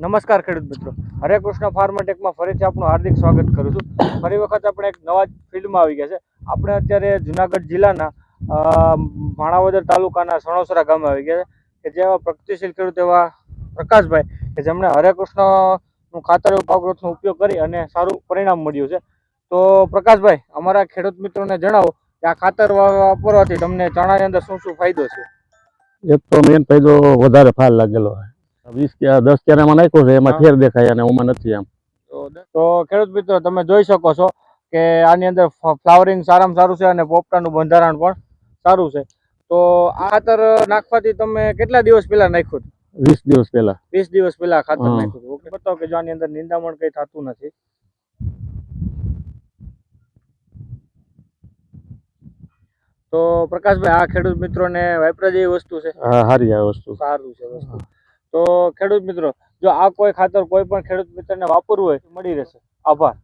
નમસ્કાર ખેડૂત મિત્રો. હરે કૃષ્ણ ફાર્માટેકમાં ફરીથી આપણું હાર્દિક સ્વાગત કરું છું. ફરી વખત આપણે એક નવા ફિલ્ડમાં આવી ગયા છે. આપણે અત્યારે જુનાગઢ જિલ્લાના માણાવદર તાલુકાના સણોસરા ગામે આવી ગયા છે. કે જેવા પ્રગતિશીલ ખેડૂત એવા પ્રકાશભાઈ કે જેમણે હરે કૃષ્ણનું ખાતર એવું પાવગ્રોથનો ઉપયોગ કરી અને સારું પરિણામ મળ્યું છે. તો પ્રકાશભાઈ, અમારા ખેડૂત મિત્રોને જણાવો કે આ ખાતર વાપરવાથી તમને ચણાની અંદર શું શું ફાયદો છે? એક તો મેન ફાયદો વધારે ફાલ લાગેલો વીસ કે દસ ક્યારામાં નાખ્યો છે એમાં ફેર દેખાય અને ઓમાં નથી એમ. તો ખેડૂત મિત્રો તમે જોઈ શકો છો કે આની અંદર ફ્લાવરિંગ સારામાં સારું છે અને પોપટાનું બંધારણ પણ સારું છે. તો આ ખાતર નાખવાથી તમે કેટલા દિવસ પહેલા નાખ્યું? વીસ દિવસ પહેલા. વીસ દિવસ પહેલા ખાતર નાખ્યું ઓકે બતાવો કે જો આની અંદર નિંદામણ કઈ થતું નથી. તો પ્રકાશભાઈ આ ખેડૂત મિત્રોને વાપરા જેવી વસ્તુ છે? હા સારી આ વસ્તુ. સારું છે વસ્તુ. તો ખેડૂત મિત્રો, જો આ કોઈ ખાતર કોઈ પણ ખેડૂત મિત્રને વાપરવું હોય મળી રહેશે. આભાર.